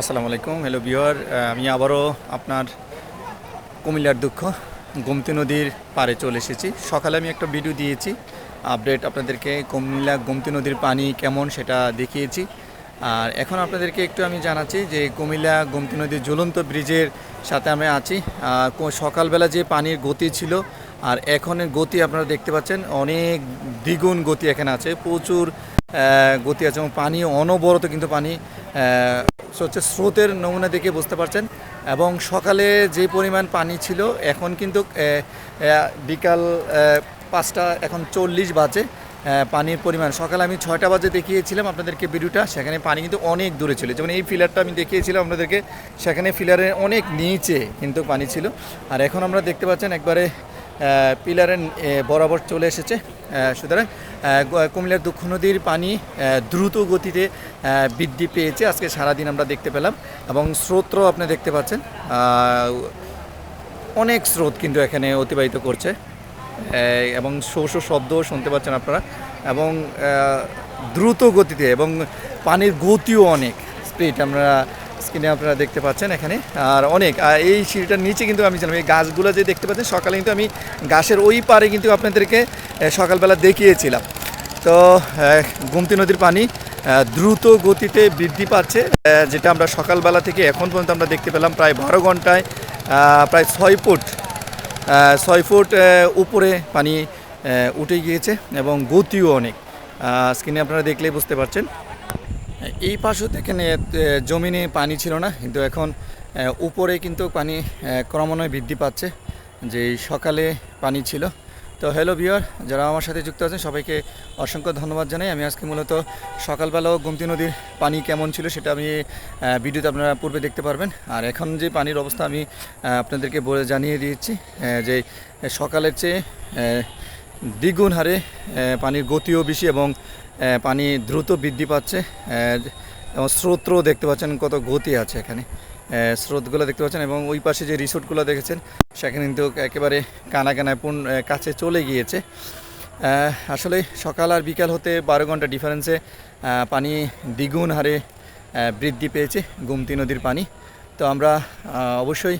আসসালামু আলাইকুম hello beware আমি আবারও আপনার কুমিল্লার দুঃখ, গোমতী নদীর পাড়ে চলে এসেছি। সকালে আমি একটা ভিডিও দিয়েছি আপডেট আপনাদেরকে কুমিল্লা গোমতী নদীর পানি কেমন সেটা দেখিয়েছি। আর এখন আপনাদেরকে একটু আমি জানাচ্ছি যে কুমিল্লা গোমতী নদীর ঝুলন্ত ব্রিজের সাথে আমি আছি। সকালবেলা যে পানির গতি ছিল, আর এখনের গতি আপনারা দেখতে পাচ্ছেন, অনেক দ্বিগুণ গতি এখানে আছে, প্রচুর গতি আছে এবং পানি অনবরত কিন্তু পানি আহ, হচ্ছে স্রোতের নমুনা দেখে বুঝতে পারছেন। এবং সকালে যে পরিমাণ পানি ছিল এখন কিন্তু বিকাল পাঁচটা এখন চল্লিশ বাজে পানির পরিমাণ। সকালে আমি ছয়টা বাজে দেখিয়েছিলাম আপনাদেরকে ভিডিওটা সেখানে পানি কিন্তু অনেক দূরে ছিল। যেমন এই ফিলারটা আমি দেখিয়েছিলাম আপনাদেরকে সেখানে ফিলারের অনেক নিচে কিন্তু পানি ছিল। আর এখন আমরা দেখতে পাচ্ছেন একবারে পিলারের বরাবর চলে এসেছে। সুতরাং কুমিল্লার দুঃখ নদীর পানি দ্রুত গতিতে বৃদ্ধি পেয়েছে। আজকে সারাদিন আমরা দেখতে পেলাম এবং স্রোতও আপনি দেখতে পাচ্ছেন। অনেক স্রোত কিন্তু এখানে অতিবাহিত করছে। এবং শো শো শব্দও শুনতে পাচ্ছেন আপনারা। এবং দ্রুত গতিতে এবং পানির গতিও অনেক। স্পিড আমরা স্ক্রিনে আপনারা দেখতে পাচ্ছেন এখানে। আর অনেক এই সিঁড়িটার নিচে কিন্তু আমি ছিলাম এই গাছগুলো যে দেখতে পাচ্ছেন, সকালে কিন্তু আমি গাছের ওই পারে কিন্তু আপনাদেরকে সকালবেলা দেখিয়েছিলাম। তো গোমতী নদীর পানি দ্রুত গতিতে বৃদ্ধি পাচ্ছে যেটা আমরা সকালবেলা থেকে এখন পর্যন্ত আমরা দেখতে পেলাম প্রায় বারো ঘন্টায় প্রায় ছয় ফুট ছয় ফুট উপরে পানি উঠে গিয়েছে এবং গতিও অনেক। স্ক্রিনে আপনারা দেখলেই বুঝতে পারছেন। এই পাশও এখানে জমিনে পানি ছিল না, কিন্তু এখন উপরে কিন্তু পানি ক্রমান্বয়ে বৃদ্ধি পাচ্ছে, যে সকালে পানি ছিল। তো হ্যালো বিয়ার যারা আমার সাথে যুক্ত আছেন, সবাইকে অসংখ্য ধন্যবাদ জানাই। আমি আজকে মূলত সকালবেলাও গোমতী নদীর পানি কেমন ছিল সেটা আমি ভিডিওতে আপনারা পূর্বে দেখতে পারবেন। আর এখন যে পানির অবস্থা আমি আপনাদেরকে বলে জানিয়ে দিয়েছি যে সকালের চেয়ে দ্বিগুণ হারে পানির গতিও বেশি এবং পানি দ্রুত বৃদ্ধি পাচ্ছে। এবং স্রোতও দেখতে পাচ্ছেন কত গতি আছে এখানে। স্রোতগুলো দেখতে পাচ্ছেন এবং ওই পাশে যে রিসোর্টগুলো দেখেছেন, সেখানে কিন্তু একেবারে কানা কানায় পূর্ণ কাছে চলে গিয়েছে। আসলে সকাল আর বিকাল হতে বারো ঘণ্টা ডিফারেন্সে পানি দ্বিগুণ হারে বৃদ্ধি পেয়েছে গুমতি নদীর পানি। তো আমরা অবশ্যই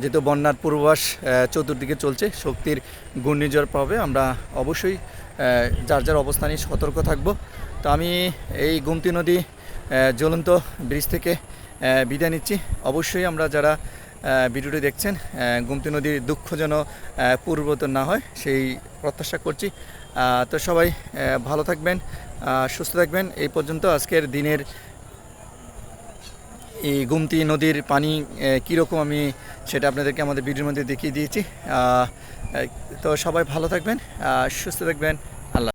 যেহেতু বন্যার পূর্বাভাস চতুর্দিকে চলছে, শক্তির ঘূর্ণিঝড় পাবে আমরা অবশ্যই যার যার অবস্থানে সতর্ক থাকব। তো আমি এই গুমতি নদী জ্বলন্ত ব্রিজ থেকে বিদায় নিচ্ছি। অবশ্যই আমরা যারা ভিডিওটি দেখছেন গুমতি নদীর দুঃখ যেন পূর্বতন না হয়, সেই প্রত্যাশা করছি। তো সবাই ভালো থাকবেন সুস্থ থাকবেন। এই পর্যন্ত আজকের দিনের এই গুমতি নদীর পানি কীরকম আমি সেটা আপনাদেরকে আমাদের ভিডিওর মধ্যে দেখিয়ে দিয়েছি। তো সবাই ভালো থাকবেন সুস্থ থাকবেন। আল্লাহ